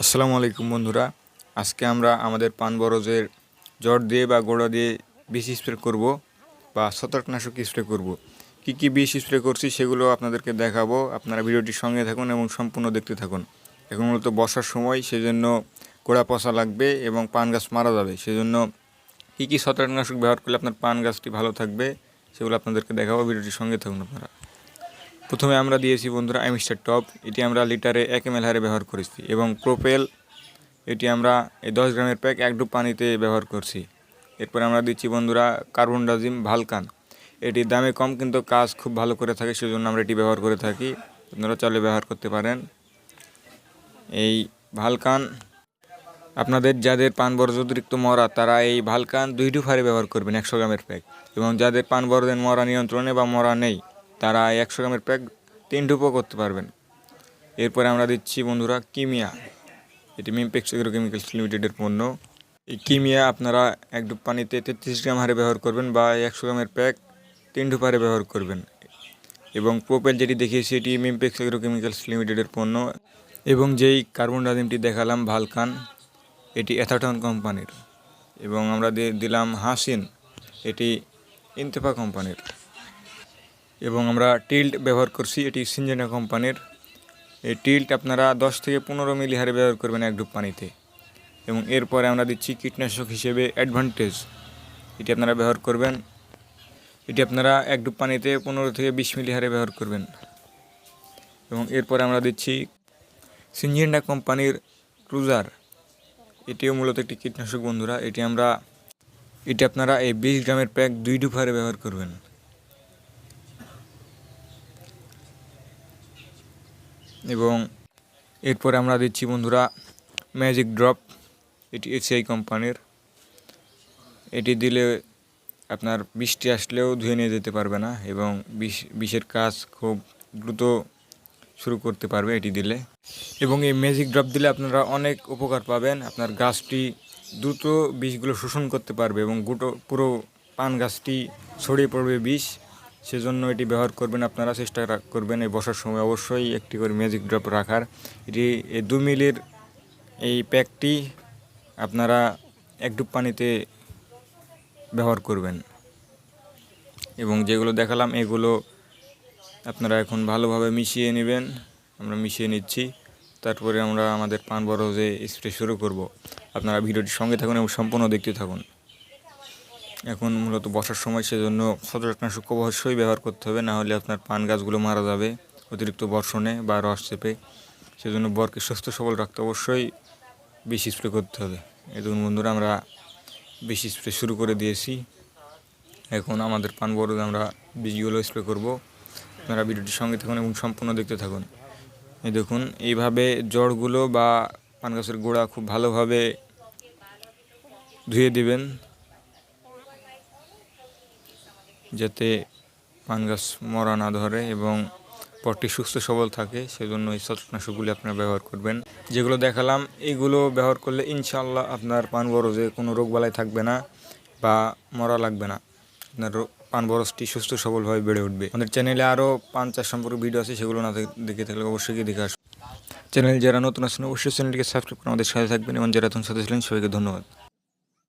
আসসালামু আলাইকুম বন্ধুরা। আজকে আমরা আমাদের পান বরজের জ্বর দিয়ে বা গোড়া দিয়ে বিষ স্প্রে করব বা ছত্রাকনাশক স্প্রে করব। কি কি বিষ স্প্রে করছি সেগুলো আপনাদেরকে দেখাবো। আপনারা ভিডিওটির সঙ্গে থাকুন এবং সম্পূর্ণ দেখতে থাকুন। এখন মূলত বর্ষার সময়, সেজন্য গোড়া পচা লাগবে এবং পান গাছ মারা যাবে। সেজন্য কী কী ছত্রাকনাশক ব্যবহার করলে আপনার পান গাছটি ভালো থাকবে সেগুলো আপনাদেরকে দেখাবো। ভিডিওটির সঙ্গে থাকুন আপনারা। প্রথমে আমরা দিয়েছি, বন্ধুরা, আইমিস্টার টপ। এটি আমরা লিটারে এক এম হারে ব্যবহার করেছি এবং প্রোপেল, এটি আমরা এই দশ গ্রামের প্যাক এক ডুব পানিতে ব্যবহার করছি। এরপরে আমরা দিচ্ছি, বন্ধুরা, কার্বন ডাজিম ভালকান। এটি দামে কম কিন্তু কাজ খুব ভালো করে থাকে, সেজন্য আমরা এটি ব্যবহার করে থাকি। আপনারা চাইলে ব্যবহার করতে পারেন। এই ভালকান, আপনাদের যাদের পান বরজ অতিরিক্ত মরা, তারা এই ভালকান দুই ডুফারে ব্যবহার করবেন একশো গ্রামের প্যাক। এবং যাদের পান বরজের মরা নিয়ন্ত্রণে বা মরা নেই তারা একশো গ্রামের প্যাক তিন ডুপও করতে পারবেন। এরপরে আমরা দিচ্ছি বন্ধুরা কিমিয়া। এটি মিমপেক্স এগ্রোকেমিক্যালস লিমিটেডের পণ্য। এই কিমিয়া আপনারা এক ডুব পানিতে তেত্রিশ গ্রাম হারে ব্যবহার করবেন বা একশো গ্রামের প্যাক তিন ডুপ হারে ব্যবহার করবেন। এবং প্রোপেল যেটি দেখিয়েছি, এটি মিমপেক্স এগ্রোকেমিক্যালস লিমিটেডের পণ্য। এবং যেই কার্বন ডাজিমটি দেখালাম, ভালকান, এটি অ্যাথাটন কোম্পানির। এবং আমরা দিলাম হাসিন, এটি ইন্তেফা কোম্পানির। এবং আমরা টিল্ট ব্যবহার করছি। এটি সিনজেনা কোম্পানির। এই টিল্ট আপনারা দশ থেকে পনেরো মিলি হারে ব্যবহার করবেন এক ডুব পানিতে। এবং এরপরে আমরা দিচ্ছি কীটনাশক হিসেবে অ্যাডভান্টেজ। এটি আপনারা ব্যবহার করবেন। এটি আপনারা এক ডুব পানিতে পনেরো থেকে বিশ মিলি হারে ব্যবহার করবেন। এবং এরপরে আমরা দিচ্ছি সিনজেন্ডা কোম্পানির ক্রুজার। এটিও মূলত একটি কীটনাশক, বন্ধুরা। এটি আমরা, এটি আপনারা এই বিশ গ্রামের প্যাক দুই ডুব হারে ব্যবহার করবেন। এবং এরপরে আমরা দিচ্ছি, বন্ধুরা ম্যাজিক ড্রপ এটি এসিআই কোম্পানির। এটি দিলে আপনার বৃষ্টি আসলেও ধুয়ে নিয়ে যেতে পারবে না এবং বিষ বিষের কাজ খুব দ্রুত শুরু করতে পারবে এটি দিলে। এবং এই ম্যাজিক ড্রপ দিলে আপনারা অনেক উপকার পাবেন। আপনার গাছটি দ্রুত বিষগুলো শোষণ করতে পারবে এবং গুটো পুরো পান গাছটি ছড়িয়ে পড়বে বিষ। সেজন্য এটি ব্যবহার করবেন আপনারা, চেষ্টা করবেন এই বসার সময়। অবশ্যই একটি করে ম্যাজিক ড্রপ রাখার। এটি এই দু মিলির এই প্যাকটি আপনারা এক ডুব পানিতে ব্যবহার করবেন। এবং যেগুলো দেখালাম, এগুলো আপনারা এখন ভালোভাবে মিশিয়ে নেবেন। আমরা মিশিয়ে নিচ্ছি। তারপরে আমরা আমাদের পান বরজে স্প্রে শুরু করব। আপনারা ভিডিওটির সঙ্গে থাকুন এবং সম্পূর্ণ দেখতে থাকুন। এখন মূলত বসার সময় সেজন্য ছত্রাকনাশক অবশ্যই ব্যবহার করতে হবে, না হলে আপনার পান গাছগুলো মারা যাবে অতিরিক্ত বর্ষণে বা রস চেপে। সেজন্য বরকে সুস্থ সবল রাখতে অবশ্যই বেশি স্প্রে করতে হবে। দেখুন বন্ধুরা, আমরা বেশি স্প্রে শুরু করে দিয়েছি। এখন আমাদের পান বরজ আমরা বীজগুলো স্প্রে করব। আপনারা ভিডিওটির সঙ্গে থাকুন এবং সম্পূর্ণ দেখতে থাকুন। এই দেখুন, এইভাবে জড়গুলো বা পান গাছের গোড়া খুব ভালোভাবে ধুয়ে দিবেন। যাতে পান গাছ মরা না ধরে এবং পটটি সুস্থ সবল থাকে, সেজন্য এই ছত্রাকনাশকগুলি আপনারা ব্যবহার করবেন। যেগুলো দেখালাম এইগুলো ব্যবহার করলে ইনশাল্লাহ আপনার পান বরজে কোনো রোগবালাই থাকবে না বা মরা লাগবে না। আপনার পান বরজটি সুস্থ সবলভাবে বেড়ে উঠবে। আমাদের চ্যানেলে আরও পান চাষ সম্পর্কে ভিডিও আছে, সেগুলো না দেখে থাকলে অবশ্যই গিয়ে দেখে আসুন। চ্যানেল যারা নতুন আছেন, অবশ্যই চ্যানেলটিকে সাবস্ক্রাইব করে আমাদের সাথে থাকবেন এবং যারা এখন সাথে ছিলেন, সবাইকে ধন্যবাদ।